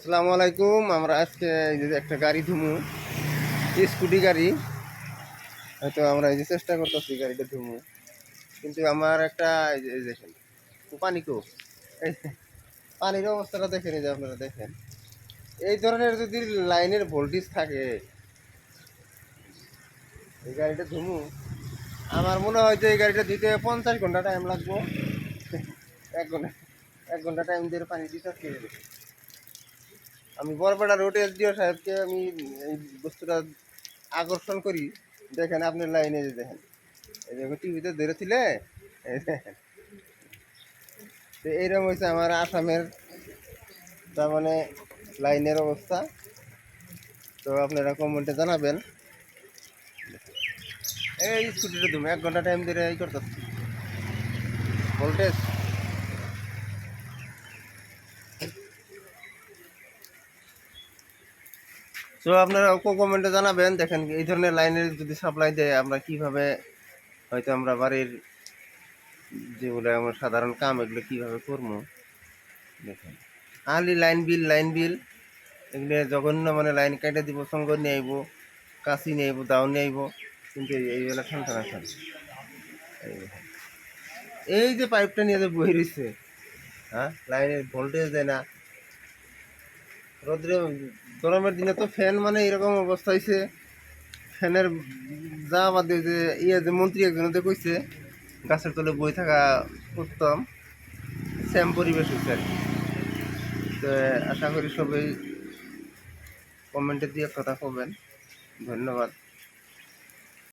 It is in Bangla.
আসসালামু আলাইকুম, আমরা আজকে এই যে একটা গাড়ি ধুমু, স্কুটি গাড়ি। হয়তো আমরা এই যে চেষ্টা করতেছি গাড়িটা ধুমু। কিন্তু আমার একটা এই যে- দেখেন, পানি কো। পানির অবস্থাটা দেখেন, এই যে আপনারা দেখেন। এই ধরনের যদি লাইনের ভোল্টেজ থাকে, এই গাড়িটা ধুমু। আমার মনে হয় যে এই গাড়িটা দিতে পঞ্চাশ ঘণ্টা টাইম লাগবো। এক ঘণ্টা এক ঘণ্টা টাইম দিয়ে পানি দিতে আমি বরপাড়া রোড এসডিও সাহেবকে আমি এই বস্তুটা আকর্ষণ করি। দেখেন আপনি লাইনে যে দেখেন। এই যে টিভিতে ধরেছিলে? তো এইরকম হয়েছে আমার আসামের, তার মানে লাইনের অবস্থা। তো আপনারা কমেন্টে জানাবেন। এই স্কুটিটা তুমি এক ঘণ্টা টাইম ধরে এই করতেছি। ভোল্টেজ তো আপনারা কমেন্টে জানাবেন, দেখেন এই ধরনের লাইনের যদি সাপ্লাই দেয়, আমরা কীভাবে হয়তো আমরা বাড়ির যেগুলো আমার সাধারণ কাম, এগুলো কীভাবে করব? দেখেন। আলি লাইন বিল লাইন বিল, এগুলো জঘন্য মানে লাইন কেটে দিব, সঙ্গ নিয়ে আইব, কাশি নিয়ে আইব, দাও নিয়ে আইব, কিন্তু এই- এইগুলো ঠান্ডা না খান এই যে পাইপটা নিয়ে যে হ্যাঁ লাইনের ভোল্টেজ দেয় না রোদ্রে, গরমের দিনে তো ফ্যান মানে এরকম অবস্থা হয়েছে ফ্যানের যা বাদে যে ইয়ে যে মন্ত্রী একজন কইছে, গাছের তলে বই থাকা উত্তম, সেম পরিবেশ হয়েছে আর কি। তো আশা করি সবাই কমেন্টে দিয়ে কথা কবেন। ধন্যবাদ।